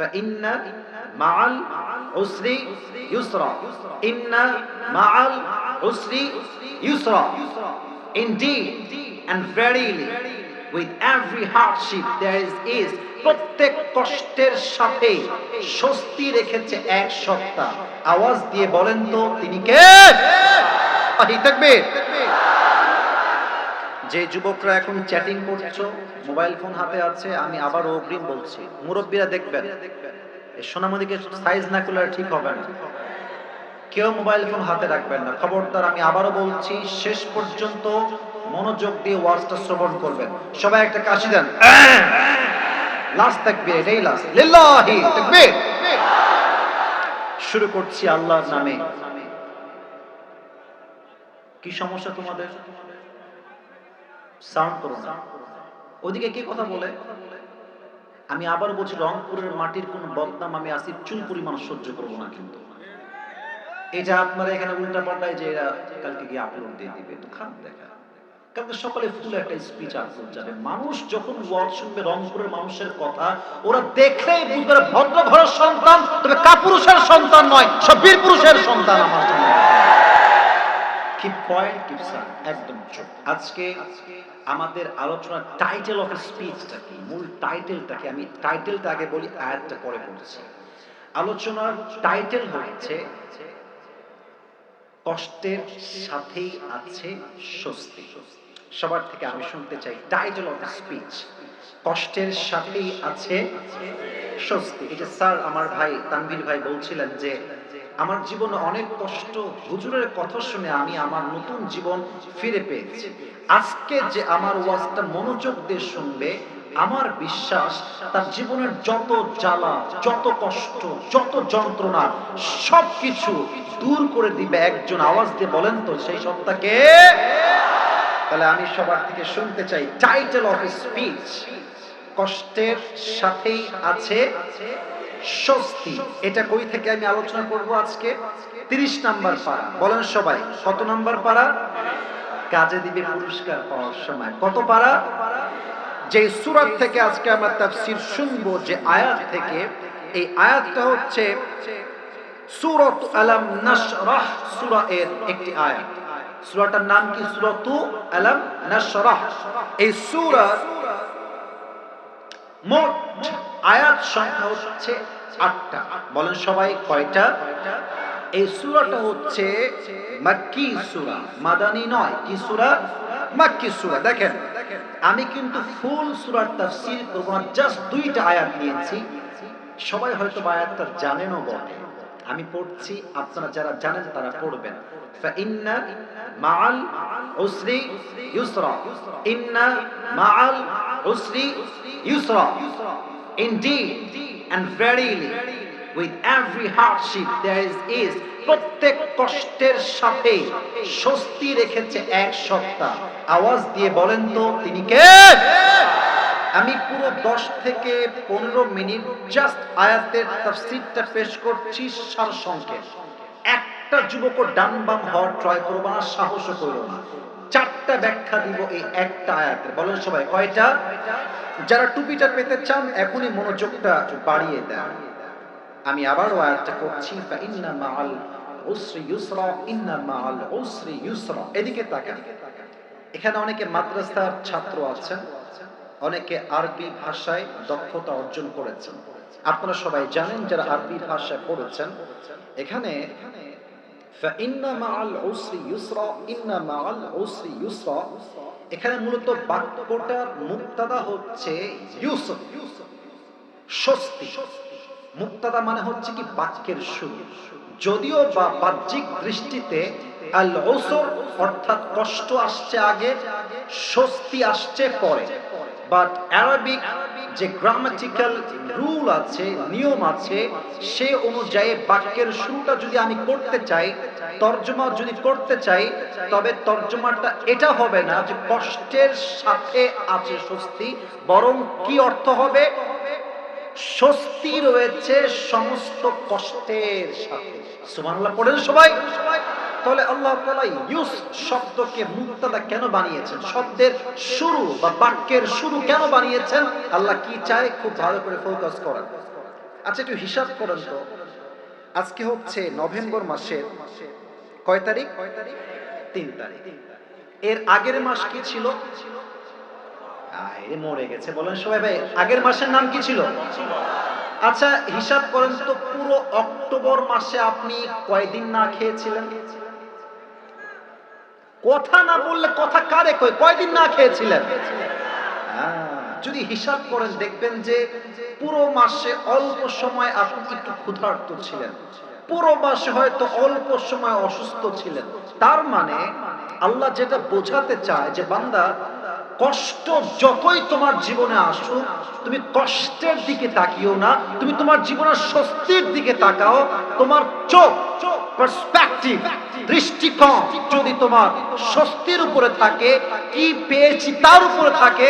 فإن مع العسر يسرا إن مع العسر يسرا Indeed and verily with every hardship there is is প্রত্যেক কষ্টের সাথে স্বস্তি রেখেছে এক সত্তা আওয়াজ দিয়ে বলেন তো তিনি কে আহি তাকবীর যে যুবকরা এখন চ্যাটিং করছ মোবাইল ফোন হাতে আছে, আমি আবার অগ্রিম বলছি, মুরব্বীরা দেখবেন, এই সোনামণিকে সাইজ না করলে ঠিক হবে না। কেউ মোবাইল ফোন হাতে রাখবেন না। খবরদার, আমি আবারও বলছি, শেষ পর্যন্ত মনোযোগ দিয়ে ওয়াজটা শ্রবণ করবেন। সবাই একটা কাশি দেন। লাস্ট তাকবীর, এটাই লাস্ট লিল্লাহি তাকবীর। শুরু করছি আল্লাহর নামে। কি সমস্যা তোমাদের? ওদিকে কে কথা বলে? আমি আবার বলছি, রংপুরের মাটির কোন বদনাম আমি আসিফ চুল পরিমাণ সহ্য করব না কিন্তু। এটা আপনারা এখানে উল্টা পাল্টায় যে এরা কালকে গিয়ে আপলোড দিয়ে দিবে তো খারাপ দেখা। কালকে সকালে ফুল একটা স্পিচ আপলোড যাবে মানুষ যখন ওয়ার্ড শুনবে রংপুরের মানুষের কথা, ওরা দেখলেই বুঝবে ভদ্র ঘরের সন্তান, তবে কাপুরুষের সন্তান নয়, সব বীর পুরুষের সন্তান আমার। পয়েন্ট একদম আজকে আমাদের আলোচনার টাইটেল অফ স্পিচটা কি? মূল আমি টাইটেলটা আগে বলি, আয়াতটা পরে বলছি। আলোচনার টাইটেল হচ্ছে, কষ্টের সাথেই আছে স্বস্তি। সবার থেকে আমি শুনতে চাই টাইটেল অফ স্পিচ কষ্টের সাথেই আছে স্বস্তি। এটা স্যার আমার ভাই তানভীর ভাই বলছিলেন যে আমার জীবনে অনেক কষ্ট, হুজুরের কথা শুনে আমি আমার নতুন জীবন ফিরে পেয়েছি। আজকে যে আমার ওয়াজটা মনোযোগ দিয়ে শুনবে, আমার বিশ্বাস, তার জীবনের যত জ্বালা, যত কষ্ট, যত যন্ত্রণা, সবকিছু দূর করে দিবে একজন আওয়াজ দিয়ে বলেন তো সেই সত্তাকে। তাহলে আমি সবার থেকে শুনতে চাই টাইটেল অফ স্পিচ কষ্টের সাথেই আছে স্বস্তি, এটা কই থেকে আমি আলোচনা করব আজকে? তিরিশ নাম্বার পারা বলেন সবাই, কত নাম্বার পারা কাজে দিবে পুরস্কার পাওয়ার সময়। কত পারা যে সুরাত থেকে আজকে আমরা তাফসীর শুনব, যে আয়াত থেকে, এই আয়াতটা হচ্ছে সূরাত আলাম নাশরাহ সূরা এর একটি আয়াত। সূরাটার নাম কি? সূরাতু আলাম নাশরাহ। এই সূরা মোট আয়াত সংখ্যা হচ্ছে আটটা বলেন সবাই কয়টা এই সূরাটা হচ্ছে মাক্কি সূরা মাদানী নয় কি সূরা মাক্কি সূরা দেখেন আমি কিন্তু ফুল সূরার তাফসীর করব না জাস্ট দুইটা আয়াত নিয়েছি সবাই হয়তো আয়াতটা জানেনও বটে আমি পড়ছি আপনারা যারা জানেন তারা পড়বেন فإن مع العسر يسرا إن مع العسر يسرا Indeed and verily, with every hardship there is is প্রত্যেক কষ্টের সাথে স্বস্তি রেখেছে এক সপ্তাহ। আওয়াজ দিয়ে বলেন তো, তিনি কে? আমি পুরো দশ থেকে পনেরো মিনিট জাস্ট আয়াতের তাফসিরটা পেশ করছি সার সংকেত একটা যুবক ডান বাম হওয়ার ট্রাই করব না সাহসও করব না। চারটা ব্যাখ্যা দিব এই একটা আয়াতের বলেন সবাই, কয়টা? যারা টুপিটা পেতে চান, এখনই মনোযোগটা বাড়িয়ে দেন। আমি আবারও আয়াতটা করছি ইন্না মাআল উসরি ইন্না মাআল উসরি এদিকে তাকান। এখানে অনেকে মাদ্রাসার ছাত্র আছেন, অনেকে আরবি ভাষায় দক্ষতা অর্জন করেছেন। আপনারা সবাই জানেন, যারা আরবি ভাষায় পড়েছেন, এখানে এখানে মূলত বাক্যটার মুক্তাদা হচ্ছে মুক্তাদা মানে হচ্ছে কি বাক্যের শুরু যদিও বা বাহ্যিক দৃষ্টিতে অর্থাৎ কষ্ট আসছে আগে, স্বস্তি আসছে পরে। বাট অ্যারাবিক যে গ্রামাটিক্যাল রুল আছে, নিয়ম আছে, সে অনুযায়ী বাক্যের শুরুটা যদি আমি করতে চাই, তর্জমা যদি করতে চাই, তবে তর্জমাটা এটা হবে না যে কষ্টের সাথে আছে স্বস্তি, বরং কি অর্থ হবে? স্বস্তি রয়েছে সমস্ত কষ্টের সাথে। সুবহানাল্লাহ, পড়েন সবাই। তাহলে আল্লাহ তাআলা ইউস শব্দকে মুক্তাদা কেন বানিয়েছেন? শব্দের শুরু বা বাক্যের শুরু কেন বানিয়েছেন? আল্লাহ কি চায়? খুব ভালো করে ফোকাস করেন। আচ্ছা একটু হিসাব করেন তো। আজকে হচ্ছে নভেম্বর মাসের কয় তারিখ? তিন তারিখ। এর আগের মাস কি ছিল? মরে গেছে। বলেন সবাই ভাই, আগের মাসের নাম কি ছিল? আচ্ছা হিসাব করেন তো পুরো অক্টোবর মাসে আপনি কয়দিন না খেয়েছিলেন? কথা না বললে কথা কারে কয়? কয়দিন না খেয়েছিলেন? যদি হিসাব করেন দেখবেন যে পুরো মাসে অল্প সময় আপনি একটু ক্ষুধার্ত ছিলেন। পুরো মাসে হয়তো অল্প সময় অসুস্থ ছিলেন। তার মানে আল্লাহ যেটা বোঝাতে চায় যে বান্দা কষ্ট যতই তোমার জীবনে আসুক তুমি কষ্টের দিকে তাকিও না তুমি তোমার জীবনের স্বস্তির দিকে তাকাও তোমার চোখ চোখ পার্সপেক্টিভ দৃষ্টিকোণ যদি তোমার স্বস্তির উপরে থাকে, কি পেয়েছি তার উপরে থাকে,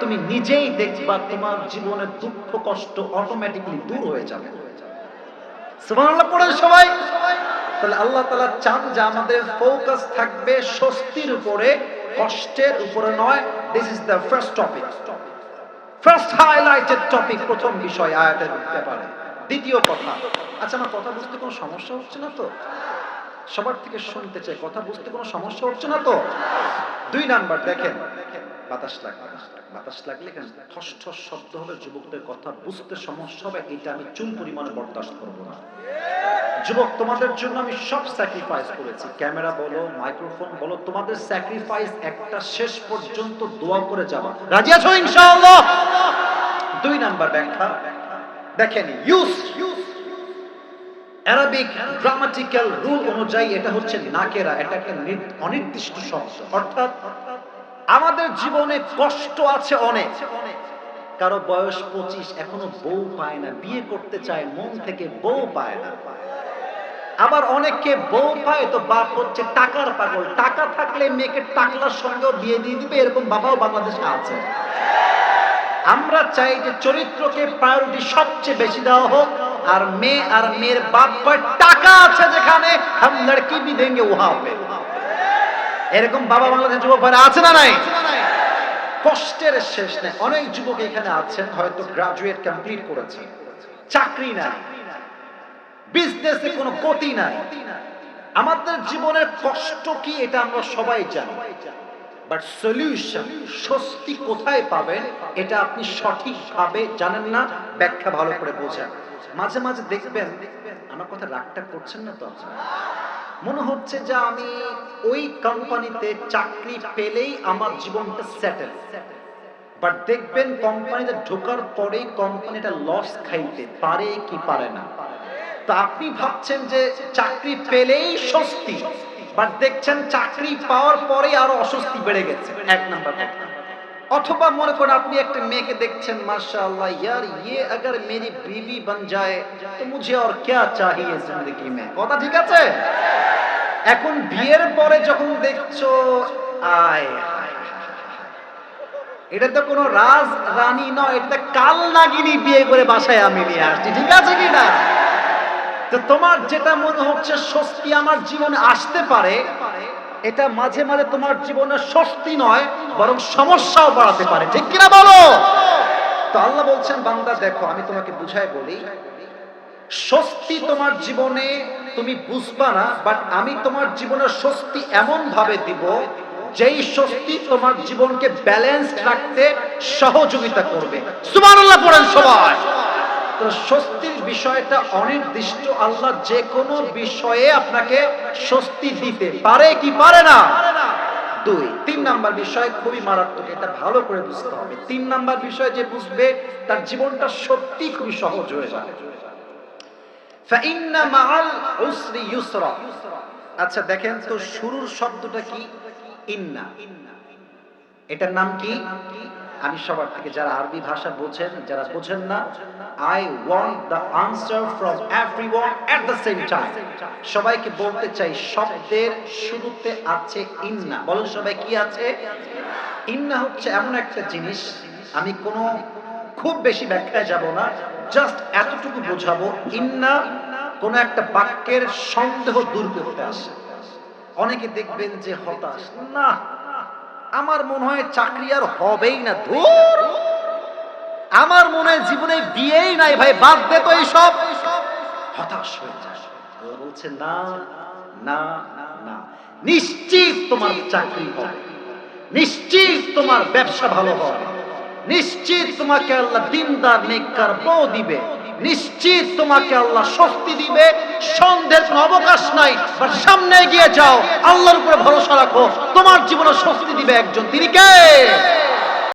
তুমি নিজেই দেখবা তোমার জীবনের দুঃখ, কষ্ট অটোমেটিকলি দূর হয়ে যাবে। সুবহানাল্লাহ, পড়েন সবাই। তাহলে আল্লাহ তাআলা চান যে আমাদের ফোকাস থাকবে স্বস্তির উপরে, কষ্টের উপরে নয়। This is the first topic first highlighted topic প্রথম বিষয়, আয়াতের ব্যাপারে। দ্বিতীয় কথা আচ্ছা আমার কথা বুঝতে কোনো সমস্যা হচ্ছে না তো? সবার থেকে শুনতে চাই, কথা বুঝতে কোনো সমস্যা হচ্ছে না তো? দুই নাম্বার, দেখেন, বাতাস লাগবে বাতাস লাগলে কেন? ঠস ঠস শব্দ হবে, যুবকদের কথা বুঝতে সমস্যা হবে, এটা আমি চুন পরিমাণে বরদাস্ত করব না। যুবক, তোমাদের জন্য আমি সব স্যাক্রিফাইস করেছি। ক্যামেরা বলো মাইক্রোফোন বলো, তোমাদের স্যাক্রিফাইস একটা শেষ পর্যন্ত দোয়া করে যাওয়া। রাজি আছো ইনশাআল্লাহ? দুই নাম্বার ব্যাখ্যা দেখেন, ইউস অ্যারাবিক গ্রামাটিক্যাল রুল অনুযায়ী এটা হচ্ছে নাকেরা এটা একটা অনির্দিষ্ট শব্দ। অর্থাৎ আমাদের জীবনে কষ্ট আছে অনেক। কারও বয়স পঁচিশ, এখনও বউ পায় না, বিয়ে করতে চায়, মন থেকে বউ পায় না। আবার অনেককে বউ পায় তো বাপ হচ্ছে টাকার পাগল, টাকা থাকলে মেয়েকে টাকলার সঙ্গেও বিয়ে দিয়ে দিবে, এরকম বাবাও বাংলাদেশে আছে। আমরা চাই যে চরিত্রকে প্রায়োরিটি সবচেয়ে বেশি দেওয়া হোক, আর মেয়ে আর মেয়ের বাপ টাকা আছে যেখানে, হাম লড়কি ভি দেঙ্গে ওহা পে। এরকম বাবা বাংলাদেশ যুবক ভাইরা আছে না নাই? কষ্টের শেষ নেই। অনেক যুবক এখানে আছেন, হয়তো গ্রাজুয়েট কমপ্লিট করেছেন চাকরি নাই। বিজনেসে কোনো গতি নাই। আমাদের জীবনের কষ্ট কি, এটা আমরা সবাই জানি। বাট সলিউশন স্বস্তি কোথায় পাবেন, এটা আপনি সঠিকভাবে জানেন না, ব্যাখ্যা ভালো করে বোঝেন। মাঝে মাঝে দেখবেন, আমার কথা রাগটা করছেন না তো মনে হচ্ছে যে আমি ওই কোম্পানিতে চাকরি পেলেই আমার জীবনটা সেটেল বাট দেখবেন, কোম্পানিতে ঢোকার পরেই কোম্পানিটা লস খাইতে পারে কি পারে না? তা আপনি ভাবছেন যে চাকরি পেলেই স্বস্তি। বাট দেখছেন চাকরি পাওয়ার পরেই আরো অস্বস্তি বেড়ে গেছে এক নাম্বার কথা অথবা মনে করেন আপনি একটা মেয়েকে দেখছেন মাশাআল্লাহ यार ये अगर मेरी बीवी बन जाए तो मुझे और क्या चाहिए जिंदगी में কথা ঠিক আছে এখন বিয়ের পরে যখন দেখছো আয় হায় হায় হায়। এটা তো কোনো রাজ রানী নয় এটা কাল নাগিনী বিয়ে করে বাসায় আমি নিয়ে আসছি ঠিক আছে কি না তো তোমার যেটা মনে হচ্ছে স্বস্তি আমার জীবনে আসতে পারে, এটা মাঝে মাঝে তোমার জীবনে স্বস্তি নয়, বরং সমস্যাও বাড়াতে পারে। ঠিক কিনা বলো? তো আল্লাহ বলছেন, বান্দা, দেখো, আমি তোমাকে বুঝাই বলি, স্বস্তি তোমার জীবনে তুমি বুঝবা না বাট আমি তোমার জীবনে স্বস্তি এমন ভাবে দিব, যেই স্বস্তি তোমার জীবনকে ব্যালেন্স রাখতে সহযোগিতা করবে। সবাই। তো স্বস্তির বিষয়টা অনির্দিষ্ট। আল্লাহ যে কোনো বিষয়ে আপনাকে স্বস্তি দিতে পারে কি পারে না? দুই, তিন নাম্বার বিষয় খুবই মারাত্মক, এটা ভালো করে বুঝতে হবে। তিন নাম্বার বিষয় যে বুঝবে, তার জীবনটা সত্যি খুবই সহজ হয়ে যাবে। আচ্ছা দেখেন তো শুরুর শব্দটা কি? ইন্না ইন্না। এটার নাম কি? আমি সবার থেকে যারা আরবি ভাষা বোঝেন, যারা বোঝেন না I want the answer from everyone at the same time সবাইকে বলতে চাই, শব্দের শুরুতে আছে ইন্না। বলেন সবাই কি আছে? ইন্না হচ্ছে এমন একটা জিনিস, আমি কোনো খুব বেশি ব্যাখ্যায় যাব না জাস্ট এতটুকু বোঝাবো, ইন্না কোন একটা বাক্যের সন্দেহ দূর করতে আসে। অনেকে দেখবেন যে হতাশ, না আমার মনে হয় চাকরি আর হবেই না, ধুর। আমার মনে হয় জীবনে বিয়েই নাই ভাই, বাদ দে তো এইসব। হতাশ হয়ে আল্লাহ বলছে, না না না, নিশ্চিত তোমার চাকরি হবে। নিশ্চিত তোমার ব্যবসা ভালো হবে। নিশ্চিত তোমাকে আল্লাহ দিনদার, নেককার বউ দিবে। নিশ্চিত তোমাকে আল্লাহ শক্তি দিবে। সন্দেহের কোনো অবকাশ নাই সামনে এগিয়ে যাও, আল্লাহর উপরে ভরসা রাখো, তোমার জীবনে স্বস্তি দিবে একজন। তিনি কে?